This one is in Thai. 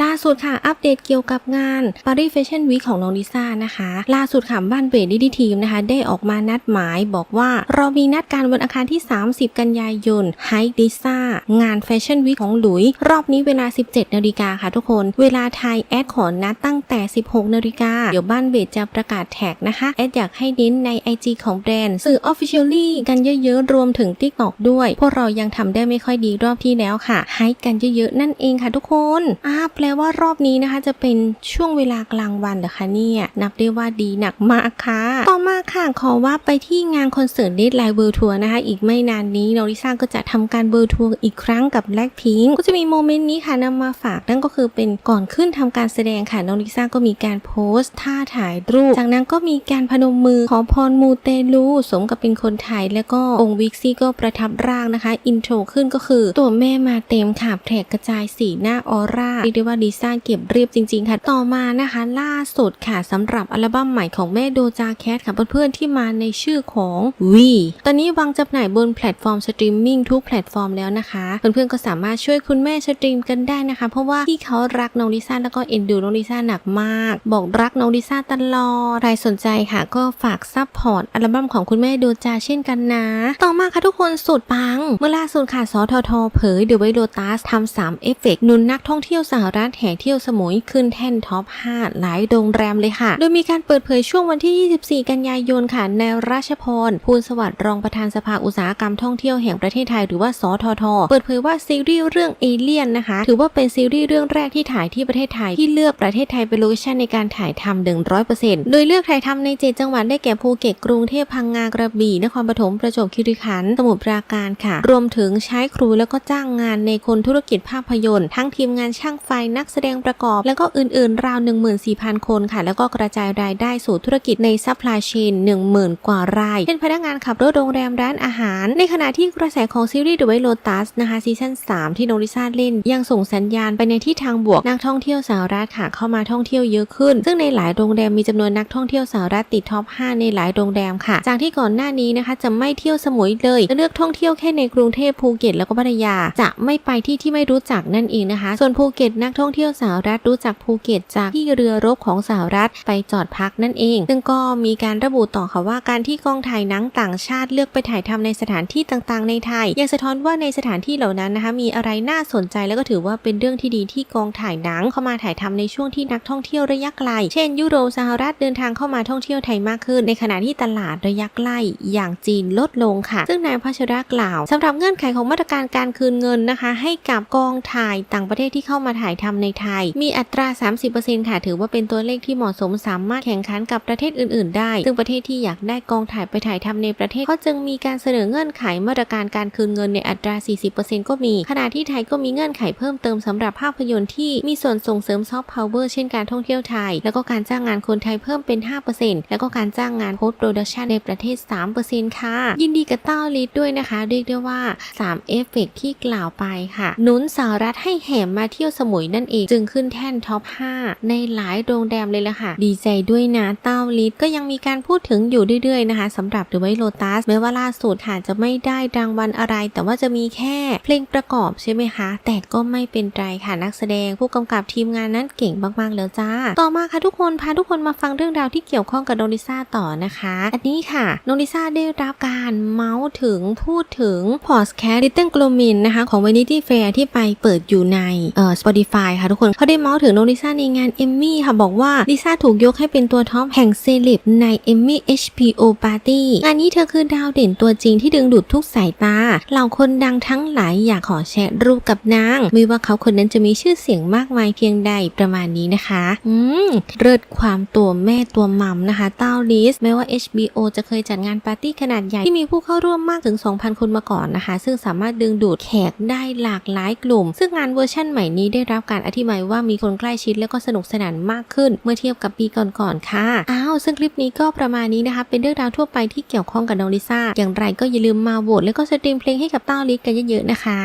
ล่า สุดค่ะ อัปเดตเกี่ยวกับงาน Paris Fashion Week ของน้องลิซ่านะคะ ล่าสุดค่ะบ้านเบดดิดีทีมนะคะ ได้ออกมานัดหมายบอกว่าเรามีนัดการวันอังคารที่ 30 กันยายนไฮลิซ่างาน Fashion Week ของหลุย รอบนี้เวลา 17 นาฬิกาค่ะทุกคน เวลาไทยแอดขอนัดตั้งแต่ 16 นาฬิกา เดี๋ยวบ้านเบดจะประกาศแท็กนะคะ แอดอยากให้เน้นใน IG ของแบรนด์สื่อ Officially กันเยอะๆ รวมถึง TikTok ด้วย พวกเรายังทำได้ไม่ค่อยดีรอบที่แล้วค่ะให้กันเยอะๆ นั่นเองค่ะทุกคนอ่าแปลว่ารอบนี้นะคะจะเป็นช่วงเวลากลางวันเหรอคะเนี่ยนับได้ว่าดีหนักมากค่ะ ต่อมาค่ะขอว่าไปที่งานคอนเสิร์ตเดทไลน์เวิร์ทัวร์นะคะ อีกไม่นานนี้น้องลิซ่าก็จะทำการเวิร์ทัวร์อีกครั้งกับแบล็คพิงก็จะมีโมเมนต์นี้ค่ะนำมาฝากนั่นก็คือเป็นก่อนขึ้นทำการแสดงค่ะน้องลิซ่าก็มีการโพสต์ท่าถ่ายรูป จากนั้นก็มีการพนมมือขอพรมูเตลูสมกับเป็นคนไทยแล้วก็องค์วิกซี่ก็ประทับร่างนะคะ อินโทรขึ้นก็คือตัวแม่มาเต็มค่ะแผลกกระจายสีหน้าออร่าเรียกได้ว่าลิซ่าเก็บเรียบจริง ๆ ค่ะ ต่อมานะคะ ล่าสุดค่ะสำหรับอัลบั้มใหม่ของแม่โดจาแคทค่ะเพื่อนๆที่มาในชื่อของวีตอนนี้วางจำหน่ายบนแพลตฟอร์มสตรีมมิ่งทุกแพลตฟอร์มแล้วนะคะเพื่อนๆก็สามารถช่วยคุณแม่สตรีมกันได้นะคะ เพราะว่าที่เขารักน้องลิซ่าแล้วก็เอ็นดูน้องลิซ่าหนักมาก บอกรักน้องลิซ่าตลอดใครสนใจค่ะ ก็ฝากซัพพอร์ตอัลบั้มของคุณแม่โดจาเช่นกันนะ ต่อมาค่ะทุกคนสุดปัง เมื่อล่าสุดค่ะสททเผยเดอะไวโ o ตัสทำ3เอฟเฟกต์หนุนนักท่องเที่ยวสหรัฐห่เที่ยวสมุยขึ้นแท่นท็อป 5 หลายโรงแรมเลยค่ะ โดยมีการเปิดเผยช่วงวันที่ 24 กันยายนค่ะในราชพรภูลสวัสดิ์รองประธานสภาอุตสาหกรรมท่องเที่ยวแห่งประเทศไทยหรือว่าสทท เปิดเผยว่าซีรีส์เรื่องเอเลียนนะคะ ถือว่าเป็นซีรีส์เรื่องแรกที่ถ่ายที่ประเทศไทยที่เลือกประเทศไทยเป็นโลเคชั่นในการถ่ายทำ100%โดยเลือกถ่ายทำใน 7 จังหวัดได้แก่ภูเก็ตกรุงเทพพังงากระบี่นครปฐมประจวบคีรีขันธ์สมุทรปราการค่ะ รวมถึงใช้ครูแล้วก็จ้างงานในคนธุรกิจภาพยนตร์ ทั้งทีมงานช่างไฟนักแสดงประกอบ แล้วก็อื่นๆ ราว 14,000 คนค่ะ แล้วก็กระจายรายได้สู่ธุรกิจในซัพพลายเชน10,000 กว่าราย เป็นพนักงานขับรถโรงแรมร้านอาหาร ในขณะที่กระแสของซีรีส์ The White Lotus นะคะซีซั่น3 ที่โนริซาเล่น ยังส่งสัญญาณไปในทิศทางบวกนักท่องเที่ยวสหรัฐค่ะเข้ามาท่องเที่ยวเยอะขึ้น ซึ่งในหลายโรงแรมมีจำนวนนักท่องเที่ยวสหรัฐติดท็อป 5 ในหลายโรงแรมค่ะ จากที่ก่อนหน้านี้นะคะ จะไม่เที่ยวสมุยเลยจะเลือกท่องเที่ยวแค่ในกรุงเทพภูเก็ตแล้วก็พัทยา จะไม่ไปที่ที่ไม่รู้จักนั่นเองนะคะ ส่วนภูเก็ตนักท่องเที่ยวสหรัฐรู้จักภูเก็ตจากที่เรือรบของสหรัฐไปจอดพักนั่นเอง ซึ่งก็มีการระบุต่อค่ะว่าการที่กองถ่ายหนังต่างชาติเลือกไปถ่ายทำในสถานที่ต่างๆ ในไทย ยังสะท้อนว่าในสถานที่เหล่านั้นนะคะมีอะไรน่าสนใจแล้วก็ถือว่าเป็นเรื่องที่ดีที่กองถ่ายหนังเข้ามาถ่ายทำในช่วงที่นักท่องเที่ยวระยะไกล เช่น ยุโรปสหรัฐเดินทางเข้ามาท่องเที่ยวไทยมากขึ้น ในขณะที่ตลาดระยะใกล้อย่างจีนลดลงค่ะ ซึ่งนายพัชระกล่าวสำหรับเงื่อนไขของมาตรการการคืนเงินนะคะ ให้กับกองถ่ายต่างประเทศที่เข้ามาถ่ายทำในไทย มีอัตรา 30%ค่ะ ถือว่าเป็นตัวเลขที่เหมาะสมสามารถแข่งขันกับประเทศอื่น ๆ ได้ ซึ่งประเทศที่อยากได้กองถ่ายไปถ่ายทำในประเทศก็จึงมีการเสนอเงื่อนไขมาตรการการคืนเงินในอัตรา 40%ก็มี ขณะที่ไทยก็มีเงื่อนไขเพิ่มเติมสำหรับภาพยนตร์ที่มีส่วนส่งเสริมซอฟต์พาวเวอร์เช่นการท่องเที่ยวไทย แล้วก็การจ้างงานคนไทยเพิ่มเป็น 5%แล้วก็การจ้างงานโพสต์โปรดักชันในประเทศ 3%ค่ะ ยินดีกับเต้าลิดด้วยนะคะ เรียกได้ว่า 3 เอฟเฟกที่กล่าวไปค่ะ หนุนสหรัฐให้แห่มาเที่ยวสมุยนั่นเองจึงขึ้นแท่นท็อป 5 ในหลายโรงแรมเลยละค่ะ ดีใจด้วยนะเต้าลิดก็ยังมีการพูดถึงอยู่เรื่อยๆนะคะสำหรับ The White Lotus แม้ว่าล่าสุดค่ะจะไม่ได้รางวัลอะไร แต่ว่าจะมีแค่เพลงประกอบใช่ไหมคะ แต่ก็ไม่เป็นไรค่ะนักแสดงผู้กำกับทีมงานนั้นเก่งมากๆแล้วจ้า ต่อมาค่ะทุกคนพาทุกคนมาฟังเรื่องราวที่เกี่ยวข้องกับโนริซ่าต่อนะคะ อันนี้ค่ะโนริซ่าได้รับการเมาส์ถึงพูดถึงพอสแคส Little g l o m i n นะคะของ Vanity Fair ที่ไปเปิดอยู่ในเอ่อ Spotify ค่ะทุกคนเขาได้เมาส์ถึงโนริซ่าในงานเอมมี่ค่ะบอกว่าลิซ่าถูกยกให้เป็นตัวท็อปแห่งเซเลบใน Emmy HBO Party งานนี้เธอคือดาวเด่นตัวจริงที่ดึงดูดทุกสายตาเหล่าคนดังทั้งหลายอยากขอแชร์รูปกับนาง ไม่ว่าเขาคนนั้นจะมีชื่อเสียงมากมายเพียงใดประมาณนี้นะคะ อืมเลิศความตัวแม่ตัวมัมนะคะเต้าลิสแม้ว่า HBO จะเคยจัดงานปาร์ตี้ขนาดใหญ่ที่มีผู้เข้าร่วมมากถึง 2,000 คนมาก่อนนะคะ ซึ่งสามารถดึงดูดแขกได้หลากหลายกลุ่ม ซึ่งงานเวอร์ชั่นใหม่นี้ได้รับการอธิบายว่ามีคนใกล้ชิดและก็สนุกสนานมากขึ้น เมื่อเทียบกับปีก่อนๆค่ะ อ้าว ซึ่งคลิปนี้ก็ประมาณนี้นะคะ เป็นเรื่องราวทั่วไปที่เกี่ยวข้องกับน้องลิซ่า อย่างไรก็อย่าลืมมาโหวตแล้วก็สตรีมเพลงให้กับต้าลิสกันเยอะๆนะคะ